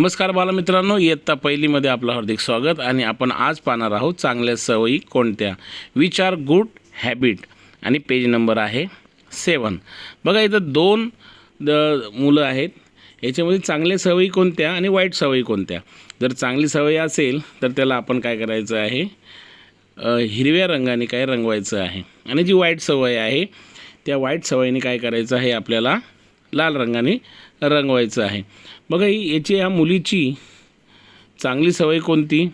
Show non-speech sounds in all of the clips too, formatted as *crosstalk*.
नमस्कार बालमित्रांनो इयत्ता पहिलीमध्ये आपलं हार्दिक स्वागत आणि आपण आज पाहणार आहोत चांगल्या सवयी कोणत्या? विच आर गुड हॅबिट आणि पेज नंबर आहे सेवन बघा इथं दोन द मुलं आहेत. याच्यामध्ये चांगल्या सवयी कोणत्या आणि वाईट सवयी कोणत्या? जर चांगली सवय असेल तर त्याला आपण काय करायचं आहे? हिरव्या रंगाने काय रंगवायचं आहे? आणि जी वाईट सवय आहे त्या वाईट सवयीने काय करायचं आहे आपल्याला? लाल रंगाने रंगवायचं आहे. बघा ही याची ह्या मुलीची चांगली सवय कोणती?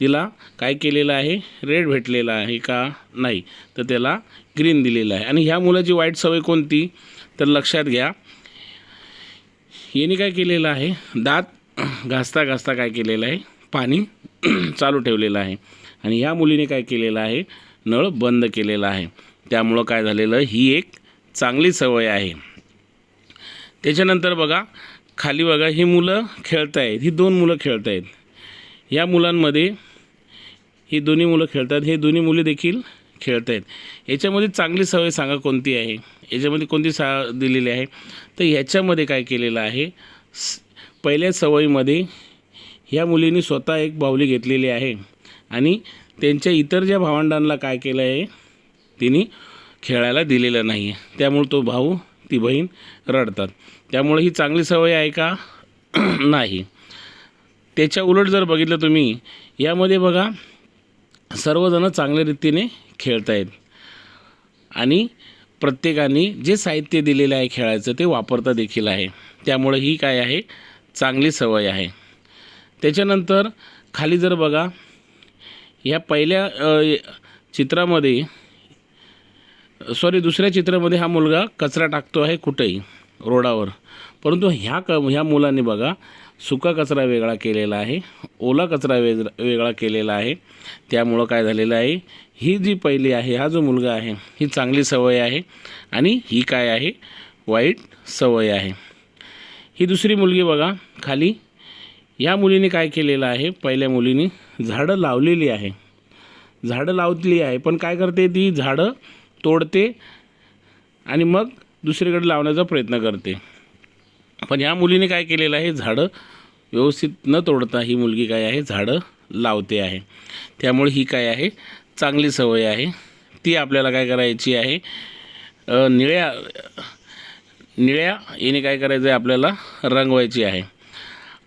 तिला काय केलेलं आहे? रेड भेटलेला आहे का नाही? तर त्याला ग्रीन दिलेलं आहे. आणि ह्या मुलाची वाईट सवय कोणती? तर लक्षात घ्या. याने काय केलेलं आहे? दात घासता घासता काय केलेलं आहे? पाणी *clears throat* चालू ठेवलेलं आहे. आणि ह्या मुलीने काय केलेलं आहे? नळ बंद केलेला आहे. त्यामुळं काय झालेलं? ही एक चांगली सवय आहे. त्याच्यानंतर बघा खाली बघा ही मुलं खेळत आहेत ही दोन मुलं खेळत आहेत या मुलांमध्ये ही दोन्ही मुलं खेळतात. हे दोन्ही मुले देखील खेळत आहेत याच्यामध्ये चांगली सवय सांगा कोणती आहे? याच्यामध्ये कोणती सा दिलेली आहे? तर ह्याच्यामध्ये काय केलेलं आहे? स- पहिल्या सवयीमध्ये ह्या मुलीने स्वतः एक बाहुली घेतलेली आहे. आणि त्यांच्या इतर ज्या भावंडांना काय केलं आहे तिने खेळायला दिलेलं नाही आहे त्यामुळे तो भाऊ ती बहीण रडतात. त्यामुळे ही चांगली सवय आहे का? *clears throat* नाही. त्याच्या उलट जर बघितलं तुम्ही यामध्ये बघा सर्वजण चांगल्या रीतीने खेळतायत. आणि प्रत्येकाने जे साहित्य दिलेलं आहे खेळायचं ते वापरता देखील आहे. त्यामुळे ही काय आहे? चांगली सवय आहे. त्याच्यानंतर खाली जर बघा ह्या पहिल्या चित्रामध्ये सॉरी दुसऱ्या चित्रामध्ये हा मुलगा कचरा टाकतो आहे कुठेही रोडावर. परंतु ह्या क ह्या मुलाने बघा सुका कचरा वेगळा केलेला आहे ओला कचरा वेग वेगळा केलेला आहे. त्यामुळं काय झालेलं आहे ही जी पहिली आहे हा जो मुलगा आहे ही चांगली सवय आहे आणि ही काय आहे वाईट सवय आहे. ही दुसरी मुलगी बघा खाली या मुलीने काय केलेलं आहे पहिल्या मुलीने झाडं लावलेली आहे. झाडं लावली आहे पण काय करते ती? झाडं तोडते आणि मग दुसरीकडे लावण्याचा प्रयत्न करते. पण ह्या मुलीने काय केलेलं आहे? झाडं व्यवस्थित न तोडता ही मुलगी काय आहे? झाडं लावते आहे. त्यामुळे ही काय आहे? चांगली सवय आहे. ती आपल्याला काय करायची आहे? निळ्या निळ्या याने काय करायचं आहे आपल्याला रंगवायची आहे.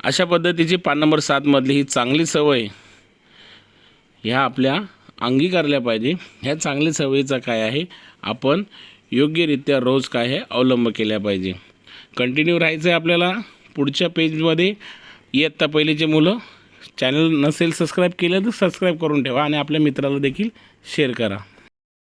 अशा पद्धतीची पान नंबर सातमधली ही चांगली सवय ह्या आपल्या अंगीकारल्या पाहिजे. ह्या चांगल्या सवयीचा काय आहे? आपण योग्यरित्या रोज काय आहे अवलंब केल्या पाहिजे. कंटिन्यू राहायचं आहे आपल्याला. पुढच्या पेजमध्ये इयत्ता पहिलीचे मुलं. चॅनल नसेल सबस्क्राईब केलं तर सबस्क्राईब करून ठेवा आणि आपल्या मित्राला देखील शेअर करा.